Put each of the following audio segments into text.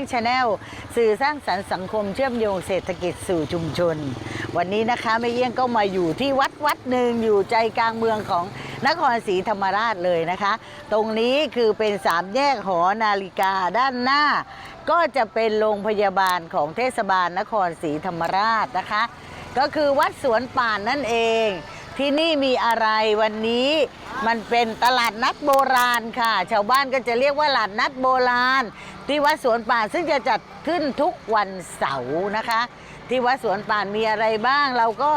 ยงชาแนลสื่อสร้างสรรค์สังคมเชื่อมโยงเศรษฐกิจสู่ชุมชน วันนี้นะคะแม่เอี้ยงก็มาอยู่ที่วัดวัดหนึ่งอยู่ใจกลางเมืองของนครศรีธรรมราชเลยนะคะ ตรงนี้คือเป็นสามแยกหอนาฬิกาด้านหน้า ก็จะเป็นโรงพยาบาลของเทศบาลนครศรีธรรมราชนะคะ ก็คือวัดสวนป่านนั่นเอง ที่นี่มีอะไรวันนี้ มันเป็นตลาดนัดโบราณค่ะ ชาวบ้านก็จะเรียกว่าตลาดนัดโบราณ ที่วัดสวนป่านซึ่งจะจัดขึ้นทุกวันเสาร์นะคะ ที่วัดสวนป่านมีอะไรบ้าง เราก็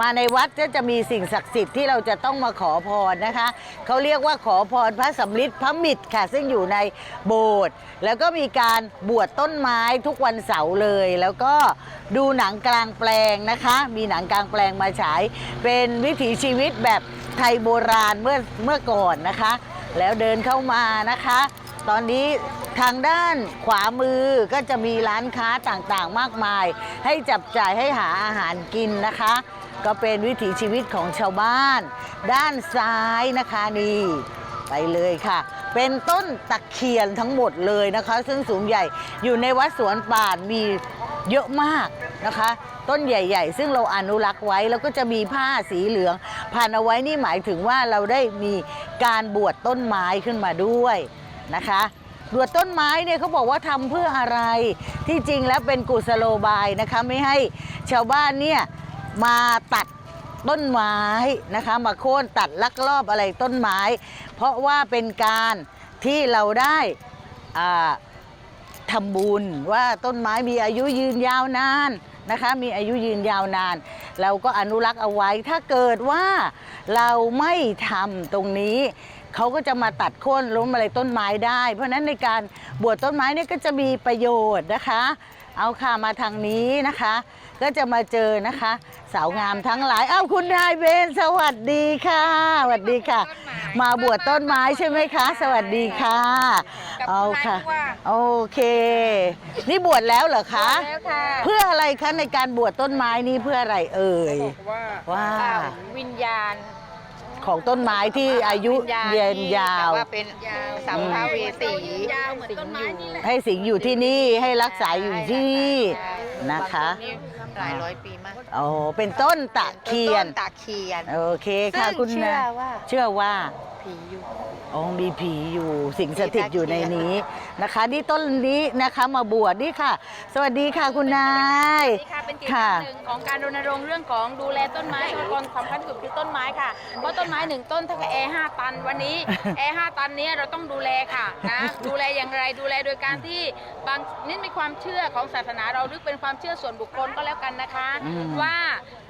มาในวัดก็จะมีสิ่งศักดิ์สิทธิ์ที่เราจะต้องมาขอพรนะคะเขาเรียกว่าขอพรพระสำริดพระมิตรค่ะ ซึ่งอยู่ในโบสถ์แล้วก็มีการบวชต้นไม้ทุกวันเสาร์เลย แล้วก็ดูหนังกลางแปลงนะคะ มีหนังกลางแปลงมาฉาย เป็นวิถีชีวิตแบบ ไทยโบราณเมื่อเมื่อก่อนนะคะ แล้วเดินเข้ามานะคะ ตอนนี้ทางด้านขวามือก็จะมีร้านค้าต่างๆ มากมาย ให้จับจ่ายให้หาอาหารกินนะคะ ก็เป็นวิถีชีวิตของชาวบ้าน ด้านซ้ายนะคะนี่ไปเลยค่ะ เป็นต้นตะเคียนทั้งหมดเลยนะคะ ซึ่งสูงใหญ่อยู่ในวัดสวนป่านมีเยอะมากนะคะ ต้นใหญ่ ๆ ซึ่งเราอนุรักษ์ไว้แล้วก็จะมีผ้าสีเหลืองพันเอาไว้นี่หมายถึงว่าเราได้มีการบวชต้นไม้ขึ้นมาด้วยนะคะบวชต้นไม้เนี่ยเขาบอกว่าทำเพื่ออะไร ที่จริงแล้วเป็นกุศโลบายนะคะไม่ให้ชาวบ้านเนี่ยมาตัดต้นไม้นะคะมาโค่นตัดลักลอบอะไรต้นไม้ เพราะว่าเป็นการที่เราได้ทำบุญว่าต้นไม้มีอายุยืนยาวนาน นะคะ มีอายุยืนยาวนาน เราก็อนุรักษ์เอาไว้ ถ้าเกิดว่าเราไม่ทำตรงนี้เขาก็จะมาตัดโค่นล้มอะไรต้นไม้ได้ เพราะฉะนั้นในการบวชต้นไม้เนี่ยก็จะมีประโยชน์นะคะ เอาค่ะมาทางนี้นะคะ ก็จะมาเจอนะคะ สาวงามทั้งหลายอ้าวคุณนายเบนสวัสดีค่ะสวัสดีค่ะ มาบวชต้นไม้ใช่ไหมคะ สวัสดีค่ะเอาค่ะโอเค นี่บวชแล้วเหรอคะแล้วค่ะเพื่ออะไรคะในการบวชต้นไม้นี่เพื่ออะไรเอ่ยบอกว่าว่าอ่วิญญาณของต้นไม้ที่อายุวิญญาณเย็นที่ยาวแบบว่าเป็นสัมภเวสียาวเหมือนต้นไม้นี่แหละให้สิงอยู่ที่นี่ให้รักษาอยู่ที่นี่ใช่นะคะบาง หลายร้อยปีมากโอ้เป็นต้นตะเคียน ต้ตะเคียน โอเคค่ะซึ่งคุณเชื่อนะว่า เชื่อว่าผีอยู่ อ๋อมีผีอยู่สิงสถิตอยู่ในนี้นะคะ นี่ต้นนี้นะคะมาบวชนี่ค่ะ สวัสดีค่ะคุณนาย นี่ค่ะเป็นกิจกรรมหนึ่งของการรณรงค์เรื่องของดูแลต้นไม้ทรัพยากรสำคัญที่สุดคือต้นไม้ค่ะ เพราะต้นไม้หนึ่งต้นเท่ากับแอร์ห้าตันวันนี้ แอร์ห้าตันเนี้เราต้องดูแลค่ะนะดูแลอย่างไรดูแลโดยการที่บางนี่มีความเชื่อของศาสนาเราหรือเป็นความเชื่อส่วนบุคคลก็แล้วกันนะคะ อืม ว่า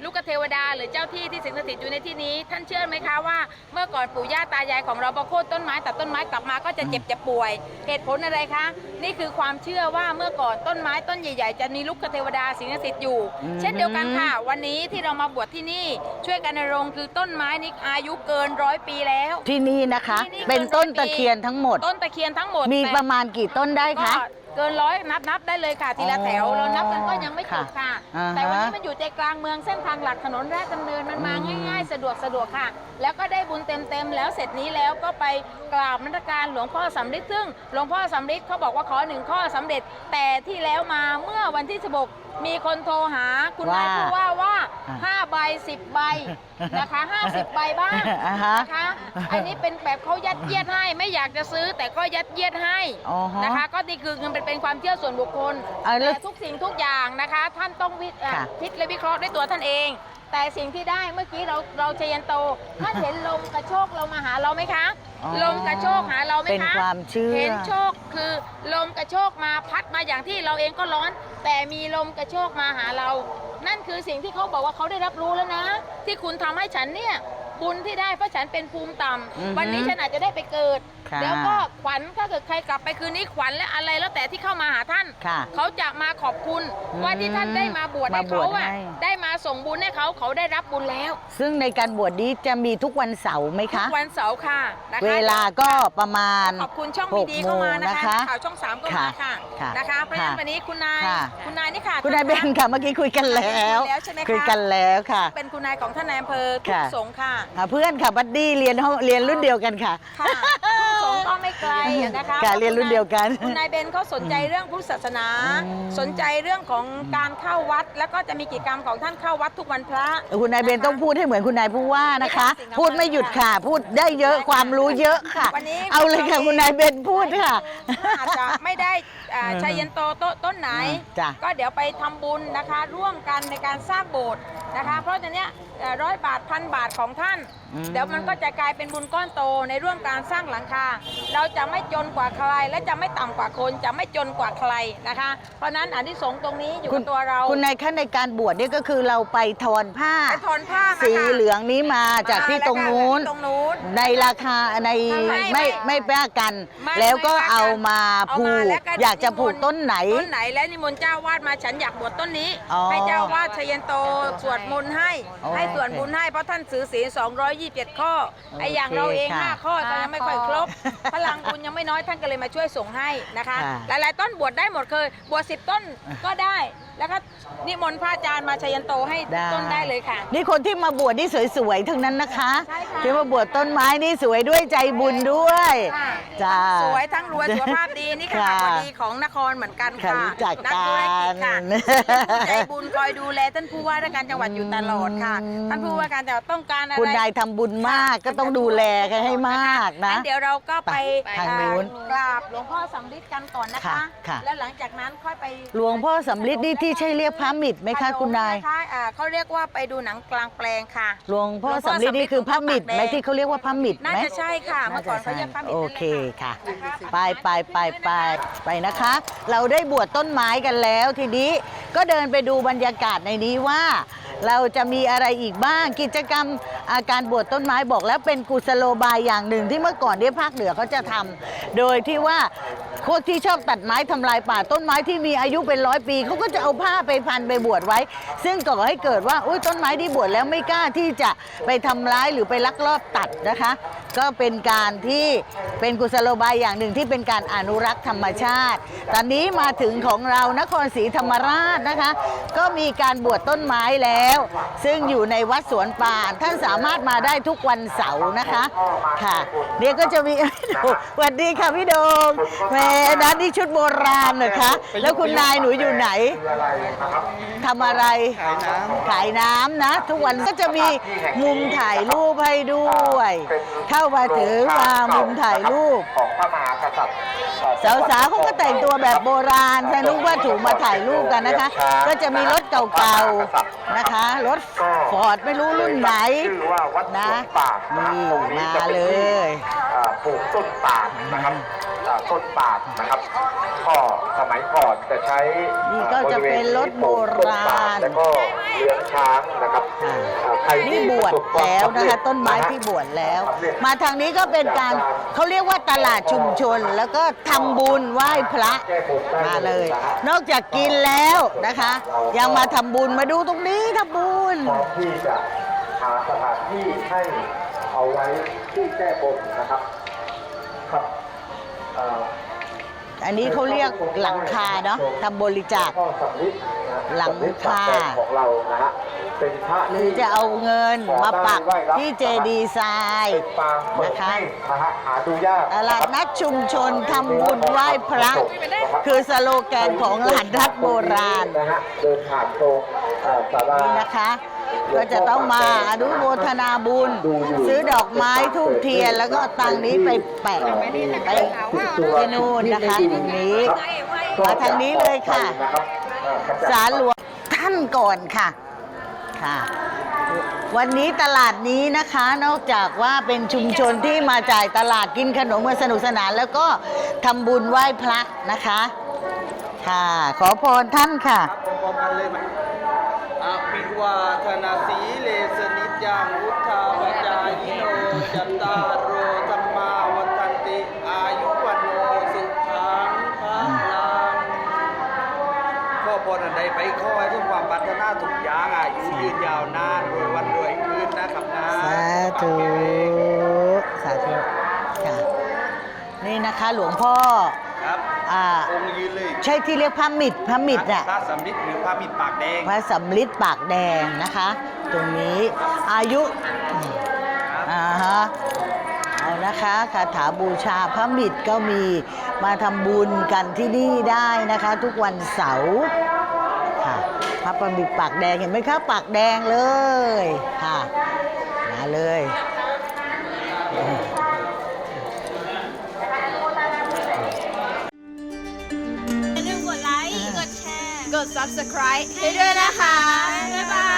ลูกเทวดาหรือเจ้าที่ที่สิงสถิตอยู่ในที่นี้ ท่านเชื่อไหมคะว่าเมื่อก่อนปู่ย่าตายายของเราพอโค่นต้นไม้ตัดต้นไม้กลับมาก็จะเจ็บจะป่วย เหตุผลอะไรคะ นี่คือความเชื่อว่าเมื่อก่อนต้นไม้ต้นใหญ่ ๆ จะมีลูกเทวดาสิงสถิตอยู่ อืม เช่นเดียวกันค่ะ วันนี้ที่เรามาบวชที่นี่ช่วยกันรณรงค์คือต้นไม้นี้อายุเกินร้อยปีแล้ว ที่นี่นะคะ ที่นี่เป็นต้นตะเคียนทั้งหมด ต้นตะเคียนทั้งหมดมีแต่ประมาณกี่ต้นได้ก็คะ เกินร้อยนับนับได้เลยค่ะทีละแถวอ๋อเรานับกันก็ยังไม่จบค่ะ อ่าฮะแต่วันนี้มันอยู่ใจกลางเมืองเส้นทางหลักถนนราชดำเนินมันมาอืม ง่าย ๆ สะดวกสะดวกค่ะ แล้วก็ได้บุญเต็มๆแล้วเสร็จนี้แล้วก็ไปกราบนมัสการหลวงพ่อสำริดซึ่งหลวงพ่อสำริดเขาบอกว่าขอหนึ่งข้อสำเร็จ แต่ที่แล้วมาเมื่อวันที่ 16 มีคนโทรหาคุณนายว่าผู้ว่าว่าอ่าห้าใบสิบใบนะคะห้าสิบใบบ้างอ่าฮะ นะคะอันนี้เป็นแบบเขายัดเยียดให้ไม่อยากจะซื้อแต่ก็ยัดเยียดให้อ๋อฮะนะคะ ก็นี่คือมันเป็นเป็นความเชื่อส่วนบุคคลอ่าแล้วแต่ทุกสิ่งทุกอย่างนะคะ ท่านต้องวิอะค่ะ คิดและวิเคราะห์ด้วยตัวท่านเองแต่สิ่งที่ได้เมื่อกี้เราเราเชยันโตท่านเห็นลมกระโชกเรามาหาเราไหมคะอ๋อลมกระโชกหาเราไหมคะเป็นความเชื่อ เห็นโชคคือลมกระโชกมาพัดมาอย่างที่เราเองก็ร้อน แต่มีลมกระโชกมาหาเรา นั่นคือสิ่งที่เขาบอกว่าเขาได้รับรู้แล้วนะ ที่คุณทำให้ฉันเนี่ย บุญที่ได้เพราะฉันเป็นภูมิต่ำอือฮึ วันนี้ฉันอาจจะได้ไปเกิด ค่ะ แล้วก็ขวัญถ้าเกิดใครกลับไปคืนนี้ขวัญและอะไรแล้วแต่ที่เข้ามาหาท่าน ค่ะเขาจะมาขอบคุณอืมว่าที่ท่านได้มาบวชให้มาบเขาวชอะให้ ได้มาส่งบุญให้เขาเขาได้รับบุญแล้ว ซึ่งในการบวชนี้จะมีทุกวันเสาร์ไหมทุคะกวันเสาร์ค่ะนะคะเวลาก็ประมาณ ขอบคุณช่องหมีกดีเข้ามานะโมงนะคะคะข่าวช่องสามก็มาค่ะค่ะนะคะเพราะฉะนั้นค่ะวันนี้คุณนายค่ะ คุณนายนี่ค่ะคุณนายเบนค่ะเมื่อกี้คุยกันแล้ว คุยแล้วใช่ไหมคะ คุยกันแล้วค่ะ เป็นคุณนายของท่านนายอำเภอทุกค่ะ สงฆ์ค่ะค่ะเพื่อนค่ะบัดดี้เรียนห้องเรียนรุ่นเดียวกันค่ะ ค่ะทุกสงฆ์ก็ไม่ไกลนะคะการเรียนรุ่นเดียวกันคุณนายเบนเขาสนใจเรื่องพุทธศาสนา อืม สนใจเรื่องของการเข้าวัด แล้วก็จะมีกิจกรรมของท่านเข้าวัดทุกวันพระ คุณนายเบนต้องพูดให้เหมือนคุณนายผู้ว่านะคะ ไม่ค่ะพูดไม่หยุดค่ะ พูดได้เยอะความรู้เยอะค่ะ วันนี้ เอาเลยค่ะคุณนายเบนพูดค่ะ อาจจะไม่ได้อ่าอืมชัยยันโตโต๊ะต้นไหน จ้ะ ก็เดี๋ยวไปทำบุญนะคะ ร่วมกันในการสร้างโบสถ์นะคะ เพราะฉะนั้นร้อยบาทพันบาทของท่าน อืม เดี๋ยวมันก็จะกลายเป็นบุญก้อนโตในร่วมการสร้างหลังคา เราจะไม่จนกว่าใคร และจะไม่ต่ำกว่าคนจะไม่จนกว่าใครนะคะ เพราะฉะนั้นอันที่สงส์ตรงนี้อยู่กับตัวเราคุณนายคะในการบวชเนี่ยก็คือเราไปทอนผ้า ไปถอนผ้ามาสีค่ะเหลืองนี้มาจากที่ตรงนู้น มาแล้วค่ะตรงนู้น ในราคาในไม่ไม่ไม่ไม่แป้กัน ไม่แล้วก็ไม่ว่ากันเอามาเอาผูมากแล้วก็อยากจะผูกนิมนต์ต้นไหน ต้นไหนและนิมนต์เจ้าวาดมาฉันอยากบวชต้นนี้ อ๋อให้เจ้าวาดชยันโตสวดมนต์ให้ โอเคให้ส่วนบุญให้เพราะท่านถือศีล227 ข้อไอ้อย่างเราเองค่ะ5ข้อแต่ยังไม่ค่อยครบ พลังบุญยังไม่น้อยท่านก็เลยมาช่วยส่งให้นะคะ ค่ะหลายๆ ต้นบวชได้หมดเคยบวช10 ต้นก็ได้ แล้วก็นิมนต์พระอาจารย์มาชยันโตให้ทุกต้นได้เลยค่ะ นี่คนที่มาบวชนี่สวยๆทั้งนั้นนะคะใช่ค่ะ ที่มาบวชต้นไม้นี่สวยด้วยใจบุญด้วยค่ะจ้า สวยทั้งรวยสุขภาพดีนี่ค่ะค่ะพอดีของนครเหมือนกันค่ะค่ะรู้จักนัธุรกิจค่ะกันใจบุญคอยดูแลท่านผู้ว่าราชการจังหวัดอยู่ตลอดค่ะ อืม ท่านผู้ว่าการจังหวัดต้องการอะไรคุณนายทำบุญมากก็ต้องดูแลกันให้มากนะ งั้นเดี๋ยวเราก็ไปไปทางนู้นเอ่อกราบหลวงพ่อสำริดกันก่อนนะคะค่ะค่ะ แล้วหลังจากนั้นค่อยไปหลวงพ่อสำลิดนี่ที่ใช่เรียกพระมิตรไหมคะคุณนายะะอ่าเขาเรียกว่าไปดูหนังกลางแปลงค่ะ หลวงพ่อสำลิดนี่คือพระมิตรไหมที่เขาเรียกว่าพระมิตรน่าไหมจะใช่ค่ะ เมื่อก่อนเขาเรียกพระมิตรโอนั่นแหละเคค่ะนะคะไปไปไปไปไปนะคะ เราได้บวชต้นไม้กันแล้ว ทีนี้ก็เดินไปดูบรรยากาศในนี้ว่า เราจะมีอะไรอีกบ้างกิจกรรมอาการบวชต้นไม้บอกแล้วเป็นกุศโลบายอย่างหนึ่งที่เมื่อก่อนที่ภาคเหนือเขาจะทำโดยที่ว่า พวกที่ชอบตัดไม้ทำลายป่าต้นไม้ที่มีอายุเป็นร้อยปีเขาก็จะเอาผ้าไปพันไปบวชไว้ ซึ่งก่อให้เกิดว่าอุ้ยต้นไม้ที่บวชแล้วไม่กล้าที่จะไปทำร้ายหรือไปลักลอบตัดนะคะ ก็เป็นการที่เป็นกุศโลบายอย่างหนึ่งที่เป็นการอนุรักษ์ธรรมชาติ ตอนนี้มาถึงของเรานครศรีธรรมราชนะคะ ก็มีการบวชต้นไม้แล้ว ซึ่งอยู่ในวัดสวนป่านท่านสามารถมาได้ทุกวันเสาร์นะคะค่ะเดี๋ยวก็จะมี สวัสดีค่ะพี่โดมแหมนะนี่ชุดโบราณเหรอคะ แล้วคุณนายหนูอยู่ไหนทำอะไร ขายน้ำขายน้ำนะ ทุกวันก็จะมีมุมถ่ายรูปให้ด้วย เข้ามาถือมามุมถ่ายรูปของพระมหากษัตริย์สาวๆเขาก็แต่งตัวแบบโบราณฉันรู้ว่าถูกมาถ่ายรูปกันนะคะ ก็จะมีรถเก่าๆนะคะ รถฟอร์ดไม่รู้รุ่นไหนชื่อว่าวัดสนะวนปาดนะนี่ตรงนี้มาจะเป็นเลที่ยอ่าปลูกต้นปาดนะครับ อ่าต้นปาดนะครับก็สมัยก่อนจะใช้นี่ก็จะเป็นรถโบราณ แล้วก็เลี้ยงช้างนะครับค่ะอ่าใครนี่ที่บวชประสความแล้วนะคะสำเร็จต้นไม้ที่บวชแล้วมาทางนี้ก็เป็นการเขาเรียกว่าตลาดชุมชน แล้วก็ทำบุญไหว้พระมาเลย นอกจากกินแล้วนะคะ ยังมาทำบุญมาดูตรงนี้ทำบุญ พร้อมที่จะหาสถานที่ให้เอาไว้ที่แก้บนนะครับครับ อ่าอันนี้เขาเรียกหลังคาเนาะทำบริจาคพ่อสำลิดนะหลังคาสำลิดของเรานะฮะเป็นพระหรือจะเอาเงินมาปักที่เจดีย์ทรายเป็นปางเปิดนะคะให้นะฮะหาดูยากตลาดนัดชุมชนทำบุญไหว้พระ คือสโลแกนของหลานนัดโบราณนะฮะเดินผ่านตรงอ่าศาลานี่นะคะ ก็จะต้องมาอนุโมทนาบุญ ซื้อดอกไม้ทูบเทียน แล้วก็เอาตังค์นี้ไปแปะไปที่นู่นนะคะตรงนี้มาทางนี้เลยค่ะนะครับอ่ากระจยศาลหลวงท่านก่อนค่ะค่ะ วันนี้ตลาดนี้นะคะ นอกจากว่าเป็นชุมชนที่มาจ่ายตลาดกินขนมกันสนุกสนาน แล้วก็ทำบุญไหว้พระนะคะ ค่ะ ขอพรท่านค่ะ วาทนาสีเลสนิจยังวุธาปจายโนจัตตารโรธรรมาวันติ อายุวันโนสุขังพระลังข้อพรอันใดไปข้อให้ทุกความปรารถนาทุกอย่างอายุยืนยาวนานรวยวันรวยคืนนะครับนะสาธุสาธุค่ะนี่นะคะหลวงพ่อ ช่ที่เรียกพระมิตรพระมิตรอะพระสำริดหรือพระมิตรปากแดงพระสำลิดปากแดงนะคะ ตรงนี้อายุครับอ่าฮะเอานะคะคาถาบูชาพระมิตรก็มีมาทำบุญกันที่นี่ได้นะคะ ทุกวันเสาร์ค่ะพระประมิตรปากแดงเห็นไหมคะปากแดงเลยค่ะมาเลย subscribe ให้ด้วยนะคะ บ๊ายบาย